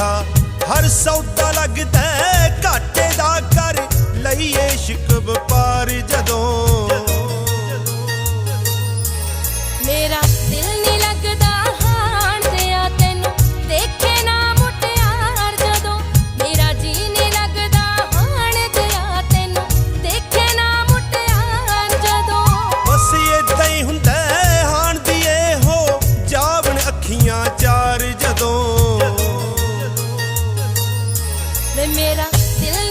ਕਿਹਾ ਹਰ ਸੌਦਾ ਲੱਗਦਾ मेरा दिल